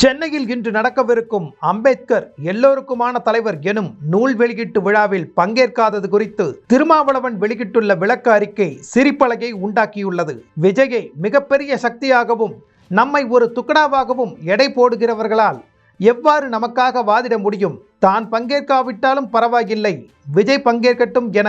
சென்னையில் இன்று நடக்கவிருக்கும் அம்பேத்கர் எல்லோருக்குமான தலைவர் எனும் நூல் வெளியீட்டு விழாவில் பங்கேற்காதது குறித்து திருமாவளவன் வெளியிட்டுள்ள விளக்க அறிக்கை சிரிப்பலகை உண்டாக்கியுள்ளது. விஜயை மிகப்பெரிய சக்தியாகவும் நம்மை ஒரு துக்கடாவாகவும் எடை போடுகிறவர்களால் எவ்வாறு நமக்காக வாதிட முடியும்? தான் பங்கேற்காவிட்டாலும் பரவாயில்லை. விஜய் பங்கேற்கட்டும் என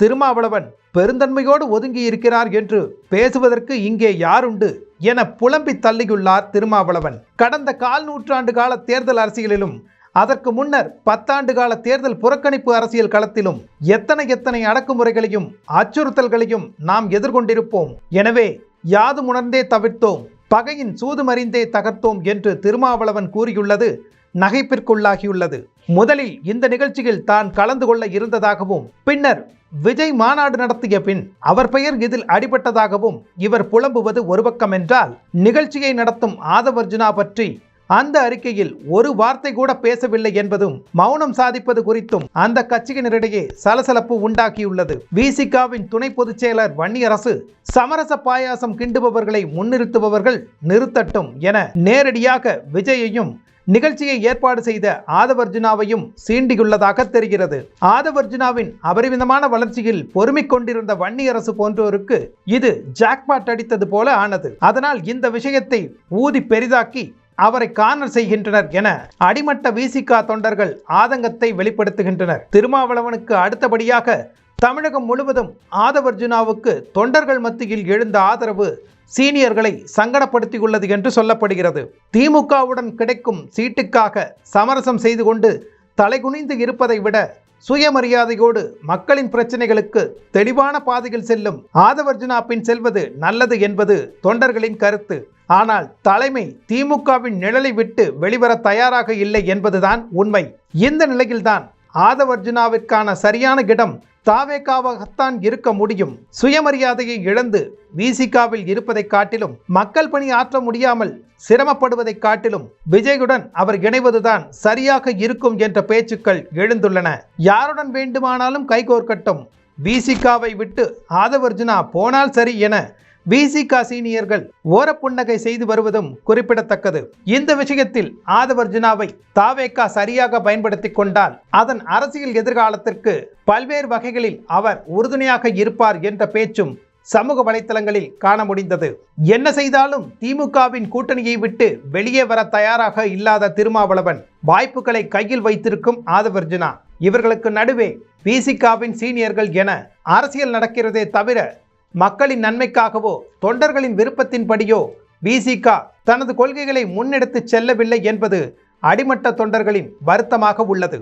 திருமாவளவன் பெருந்தன்மையோடு ஒதுங்கி இருக்கிறார் என்று பேசுவதற்கு இங்கே யாருண்டு? என புலம்பி தள்ளியுள்ளார் திருமாவளவன். கடந்த கால் நூற்றாண்டு கால தேர்தல் அரசியலிலும் அதற்கு முன்னர் பத்தாண்டு கால தேர்தல் புறக்கணிப்பு அரசியல் களத்திலும் எத்தனை எத்தனை அடக்குமுறைகளையும் அச்சுறுத்தல்களையும் நாம் எதிர்கொண்டிருப்போம். எனவே யாது உணர்ந்தே தவிர்த்தோம் பகையின் சூதுமறிந்தே தகர்த்தோம் என்று திருமாவளவன் கூறியுள்ளது. நகைப்பிற்குள்ளாகியுள்ளது. முதலில் இந்த நிகழ்ச்சியில் தான் கலந்து கொள்ள இருந்ததாகவும் பின்னர் விஜய் மாநாடு நடத்திய பின் அவர் பெயர் இதில் அடிபட்டதாகவும் இவர் புலம்புவது ஒரு பக்கம் என்றால் நிகழ்ச்சியை நடத்தும் ஆதவர்ஜுனா பற்றி அந்த அறிக்கையில் ஒரு வார்த்தை கூட பேசவில்லை என்பதும் மௌனம் சாதிப்பது குறித்தும் அந்த கட்சியினரிடையே சலசலப்பு உண்டாக்கியுள்ளது விசிகாவின் துணை பொதுச் செயலர் வன்னியரசு சமரச பாயாசம் கிண்டுபவர்களை முன்னிறுத்துபவர்கள் நிறுத்தட்டும் என நேரடியாக விஜயையும் நிகழ்ச்சியை ஏற்பாடு செய்த ஆதவர்ஜுனாவையும் சீண்டியுள்ளதாக தெரிகிறது. ஆதவர்ஜுனாவின் அபரிமிதமான வளர்ச்சியில் பொறுமிக் கொண்டிருந்த வன்னியரசு போன்றோருக்கு இது ஜாக்பாட் அடித்தது போல ஆனது. அதனால் இந்த விஷயத்தை ஊதி பெரிதாக்கி அவரை கார்னர் செய்கின்றனர் என அடிமட்ட விசிகா தொண்டர்கள் ஆதங்கத்தை வெளிப்படுத்துகின்றனர். திருமாவளவனுக்கு அடுத்தபடியாக தமிழகம் முழுவதும் ஆதவர்ஜுனாவுக்கு தொண்டர்கள் மத்தியில் எழுந்த ஆதரவு சீனியர்களை சங்கடப்படுத்தியுள்ளது என்று சொல்லப்படுகிறது. திமுகவுடன் கிடைக்கும் சீட்டுக்காக சமரசம் செய்து கொண்டு தலைகுனிந்து இருப்பதை விட சுயமரியாதையோடு மக்களின் பிரச்சனைகளுக்கு தெளிவான பாதையில் செல்லும் ஆதவர்ஜுனா பின் செல்வது நல்லது என்பது தொண்டர்களின் கருத்து. ஆனால் தலைமை திமுகவின் நிழலை விட்டு வெளிவர தயாராக இல்லை என்பதுதான் உண்மை. இந்த நிலையில்தான் ஆதவர்ஜுனாவிற்கான சரியான இடம் தாவேக்காவாகத்தான் இருக்க முடியும். சுயமரியாதையை இழந்து விசிகாவில் இருப்பதைக் காட்டிலும் மக்கள் பணி ஆற்ற முடியாமல் சிரமப்படுவதைக் காட்டிலும் விஜயுடன் அவர் இணைவதுதான் சரியாக இருக்கும் என்ற பேச்சுக்கள் எழுந்துள்ளன. யாருடன் வேண்டுமானாலும் கைகோர்க்கட்டும். விசிகாவை விட்டு ஆதவர்ஜுனா போனால் சரி என விசிகா சீனியர்கள் ஓரப்புன்னகை செய்து வருவதும் குறிப்பிடத்தக்கது. இந்த விஷயத்தில் ஆதவர்ஜுனாவை தாவேக்கா சரியாக பயன்படுத்தி கொண்டால் அதன் அரசியல் எதிர்காலத்திற்கு பல்வேறு வகைகளில் அவர் உறுதுணையாக இருப்பார் என்ற பேச்சும் சமூக வலைத்தளங்களில் காண முடிந்தது. என்ன செய்தாலும் திமுகவின் கூட்டணியை விட்டு வெளியே வர தயாராக இல்லாத திருமாவளவன் வாய்ப்புகளை கையில் வைத்திருக்கும் ஆதவர்ஜுனா. இவர்களுக்கு நடுவே விசிகாவின் சீனியர்கள் என அரசியல் நடக்கிறதே தவிர மக்களின் நன்மைக்காகவோ தொண்டர்களின் விருப்பத்தின்படியோ பிசிக தனது கொள்கைகளை முன்னெடுத்து செல்லவில்லை என்பது அடிமட்ட தொண்டர்களின் வருத்தமாக உள்ளது.